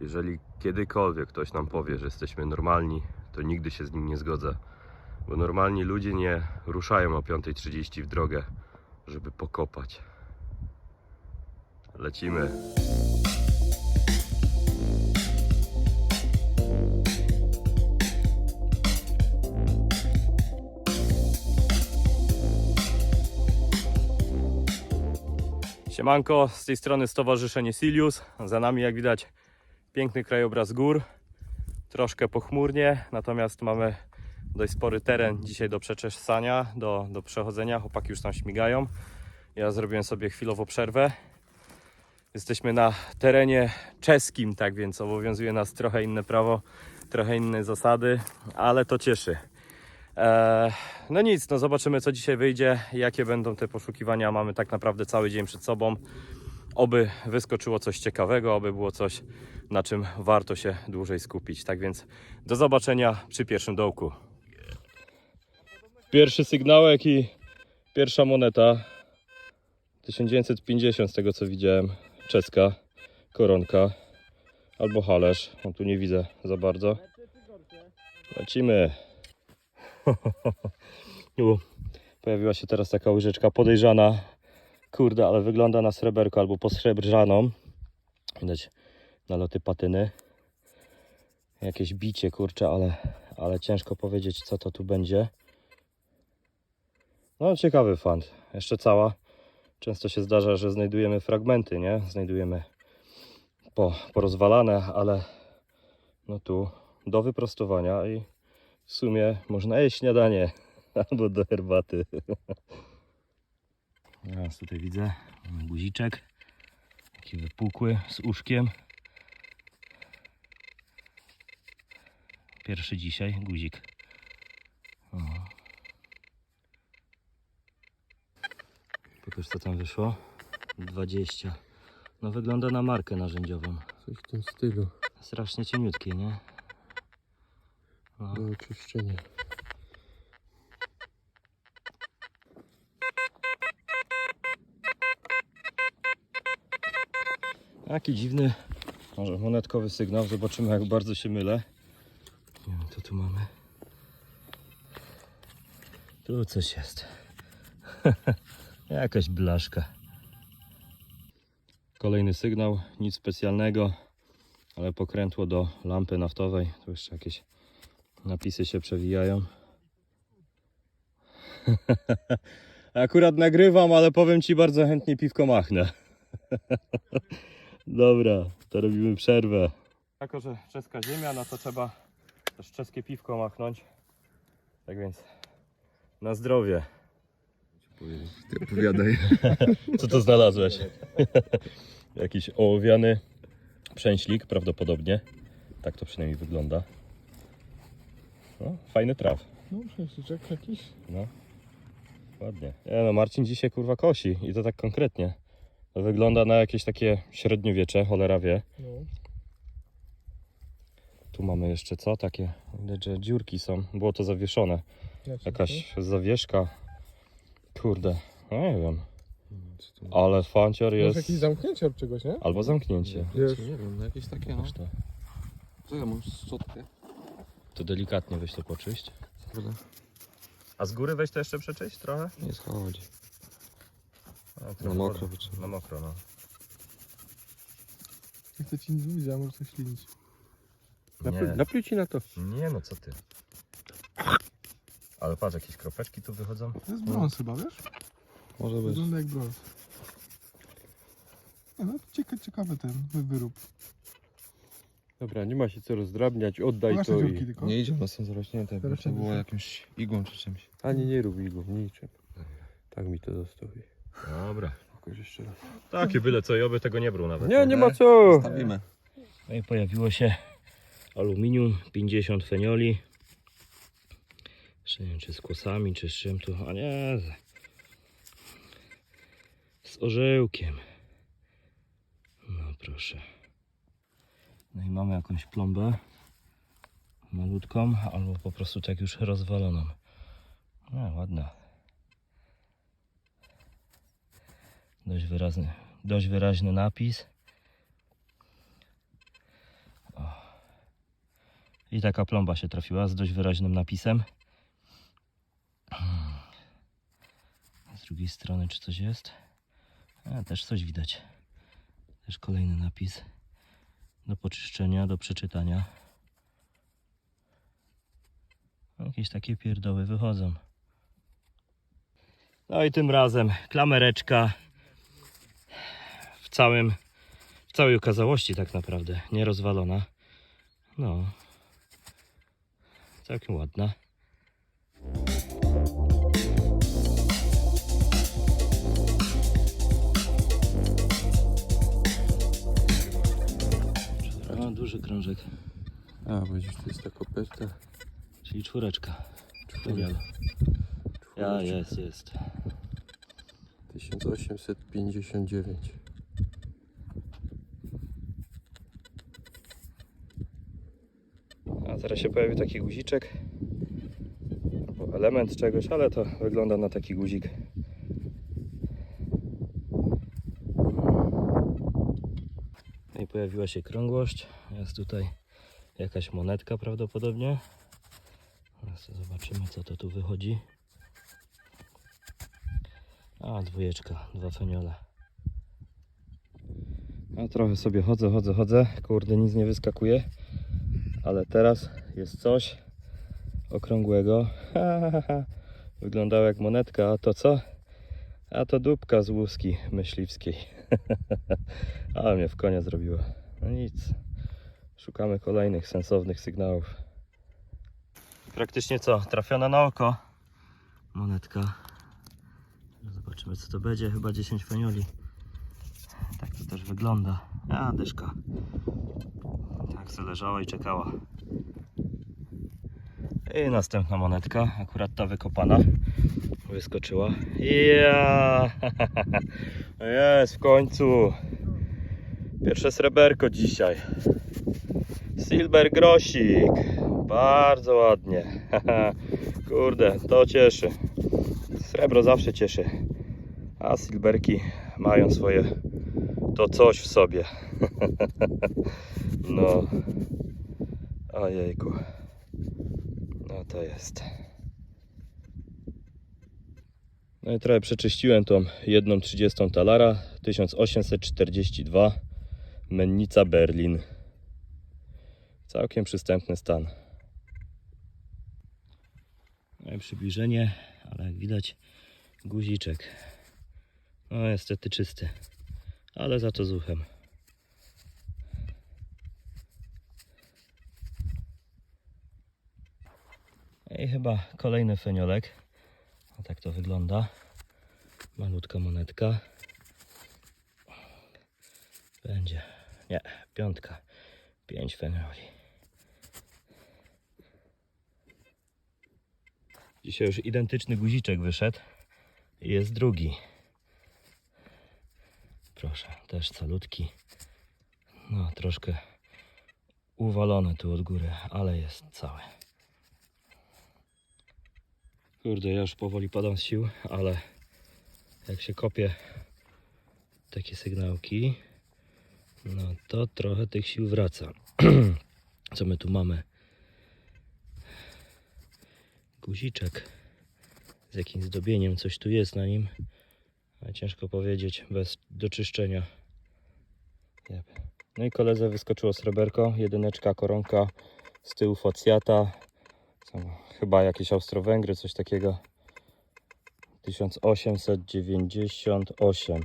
Jeżeli kiedykolwiek ktoś nam powie, że jesteśmy normalni, to nigdy się z nim nie zgodzę. Bo normalni ludzie nie ruszają o 5.30 w drogę, żeby pokopać. Lecimy. Siemanko, z tej strony Stowarzyszenie Silius. Za nami jak widać piękny krajobraz gór. Troszkę pochmurnie, natomiast mamy dość spory teren dzisiaj do przeczesania, do, do przechodzenia. Chłopaki już tam śmigają. Ja zrobiłem sobie chwilową przerwę. Jesteśmy na terenie czeskim, tak więc obowiązuje nas trochę inne prawo, trochę inne zasady, ale to cieszy. Eee, no nic, no zobaczymy co dzisiaj wyjdzie, jakie będą te poszukiwania. Mamy tak naprawdę cały dzień przed sobą. Oby wyskoczyło coś ciekawego, oby było coś, na czym warto się dłużej skupić. Tak więc do zobaczenia przy pierwszym dołku. Pierwszy sygnałek i pierwsza moneta. 1950 z tego co widziałem. Czeska koronka albo halerz. On tu nie widzę za bardzo. Lecimy. Pojawiła się teraz taka łyżeczka podejrzana. Kurde, ale wygląda na sreberko albo posrebrzaną. Widać naloty patyny. Jakieś bicie, kurczę, ale, ale ciężko powiedzieć, co to tu będzie. No, ciekawy fant. Jeszcze cała. Często się zdarza, że znajdujemy fragmenty, nie? Znajdujemy po, porozwalane, ale no tu do wyprostowania i w sumie można jeść śniadanie albo do herbaty. Teraz tutaj widzę mamy guziczek, taki wypukły z uszkiem. Pierwszy dzisiaj guzik. O. Pokaż co tam wyszło. 20. No wygląda na markę narzędziową. Coś w tym stylu. Strasznie cieniutkie, nie? No. Do oczyszczenia. Taki dziwny, może monetkowy sygnał. Zobaczymy jak bardzo się mylę. Nie wiem, co tu mamy. Tu coś jest. Jakaś blaszka. Kolejny sygnał, nic specjalnego, ale pokrętło do lampy naftowej. Tu jeszcze jakieś napisy się przewijają. Akurat nagrywam, ale powiem Ci bardzo chętnie piwko machnę. Dobra, to robimy przerwę. Jako, że czeska ziemia, no to trzeba też czeskie piwko machnąć. Tak więc na zdrowie. Ty opowiadaj. Co to znalazłeś? Jakiś ołowiany przęślik prawdopodobnie. Tak to przynajmniej wygląda. No, fajny traw. No, przecież jakiś. No, ładnie. Nie no, Marcin dzisiaj kurwa kosi i to tak konkretnie. Wygląda na jakieś takie średniowiecze, cholera wie. No. Tu mamy jeszcze co? Takie, widać, że dziurki są. Było to zawieszone. Jakaś zawieszka. Kurde, no nie wiem. Ale fancior Jest... jest... jakieś zamknięcie od czegoś, nie? Albo zamknięcie. Jest. Nie wiem, no jakieś takie no. To. Co ja mam szczotkę? to delikatnie weź to poczyść. Kurde, A z góry weź to jeszcze przeczyść trochę? nie schodzi. A, Na mokro. Na mokro, no. Nie chcę ci nic mówić, a może coś ślinić. Nie. Napluj ci na to. Nie no, co ty. Ale patrz, jakieś kropeczki tu wychodzą. To jest brąz chyba, wiesz? Może być. Wygląda jak brąz. Nie, no ciekawy, ciekawy ten wy- wyrób. Dobra, nie ma się co rozdrabniać, oddaj te to dziurki i... tylko. Nie idzie, one są zarośnięte, bo to Zarośnięte było są. jakimś igłą czy czymś. Ani nie rób igłą, niczym. Tak mi to zostawi. Dobra. Pokaż jeszcze raz. Takie byle co i oby tego nie brał nawet. Nie, nie ma co! Stawimy. No i pojawiło się aluminium 50 fenioli. Jeszcze nie wiem czy z kłosami, czy z czym tu. A nie. z- Z orzełkiem. No proszę. No i mamy jakąś plombę. Malutką, albo po prostu tak już rozwaloną. No ładna. Dość wyraźny, dość wyraźny napis. I taka plomba się trafiła z dość wyraźnym napisem. Z drugiej strony czy coś jest? A, też coś widać. Też kolejny napis do poczyszczenia, do przeczytania. Jakieś takie pierdoły wychodzą. No i tym razem klamereczka całym, w całej okazałości tak naprawdę, nie rozwalona. No, całkiem ładna. O, duży krążek, A, widzisz, to jest ta koperta. czyli czwóreczka. Czwóreczka. Ja, jest, jest. 1859. A teraz się pojawił taki guziczek. Element czegoś, ale to wygląda na taki guzik. I pojawiła się krągłość. Jest tutaj jakaś monetka prawdopodobnie. Teraz zobaczymy co to tu wychodzi. A, dwójeczka, dwa feniole. A trochę sobie chodzę, chodzę, chodzę. Kurde, nic nie wyskakuje. Ale teraz jest coś okrągłego. Wyglądało jak monetka, a to co? A to dupka z łuski myśliwskiej. Ale mnie w konia zrobiła. No nic. Szukamy kolejnych sensownych sygnałów. Praktycznie co? Trafiona na oko. Monetka. Zobaczymy co to będzie. Chyba 10 fenioli. Tak to też wygląda. A, dyszka. Se leżała i czekała. I następna monetka, akurat ta wykopana, wyskoczyła. Ja, jest w końcu. Pierwsze sreberko dzisiaj. Silver grosik. Bardzo ładnie. Kurde, to cieszy. Srebro zawsze cieszy. A silberki mają swoje to coś w sobie. No. Ojejku. No to jest. No i trochę przeczyściłem tą jedną 30 talara 1842 Mennica Berlin. Całkiem przystępny stan. No i przybliżenie, ale jak widać guziczek. No niestety czysty, ale za to z uchem. I chyba kolejny feniolek. A tak to wygląda. Malutka monetka. Będzie. Nie, piątka. Pięć fenioli. Dzisiaj już identyczny guziczek wyszedł. Jest drugi. Też calutki. No, troszkę uwalony tu od góry, ale jest cały. Kurde, ja już powoli padam z sił, ale jak się kopie takie sygnałki, no to trochę tych sił wraca. Co my tu mamy? Guziczek z jakimś zdobieniem, coś tu jest na nim, ale ciężko powiedzieć bez doczyszczenia. No i koledze wyskoczyło sreberko, jedyneczka, koronka, z tyłu facjata, chyba jakieś Austro-Węgry, coś takiego. 1898.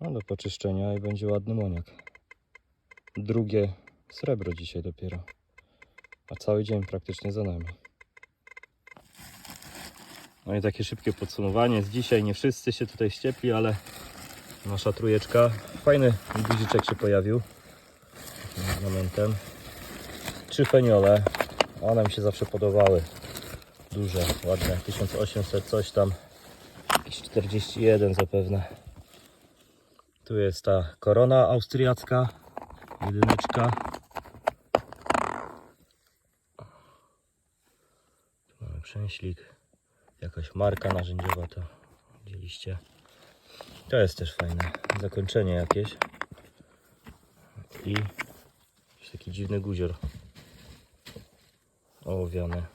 No do poczyszczenia i będzie ładny moniak. Drugie srebro dzisiaj dopiero. A cały dzień praktycznie za nami. No i takie szybkie podsumowanie z dzisiaj. Nie wszyscy się tutaj ściepli, ale nasza trójeczka. Fajny guziczek się pojawił. Takim ornamentem. Trzy feniole. One mi się zawsze podobały. Duże, ładne. 1800 coś tam. Jakieś 41 zapewne. Tu jest ta korona austriacka. Jedyneczka. Tu mamy przęślik. Jakaś marka narzędziowa to widzieliście. To jest też fajne. Zakończenie jakieś. I taki dziwny guzior. ołowiane.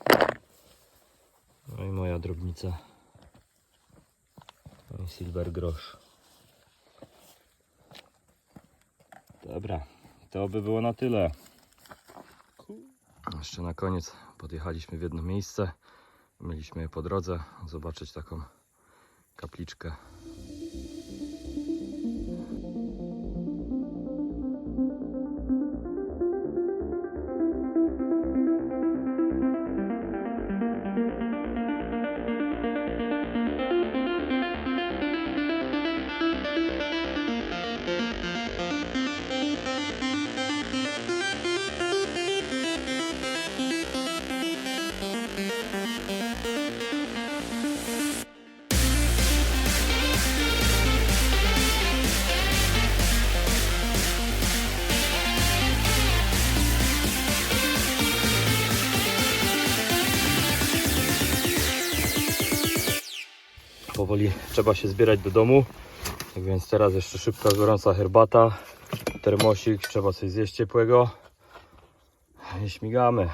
No i moja drobnica. No i silver grosz. Dobra, to by było na tyle. Jeszcze na koniec podjechaliśmy w jedno miejsce. Mieliśmy je po drodze zobaczyć taką kapliczkę. Powoli trzeba się zbierać do domu. Tak więc teraz jeszcze szybka, gorąca herbata, termosik, trzeba coś zjeść ciepłego. I śmigamy.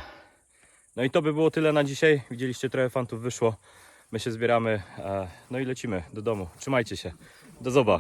No i to by było tyle na dzisiaj. Widzieliście, trochę fantów wyszło. My się zbieramy, no i lecimy do domu. Trzymajcie się. Do zoba.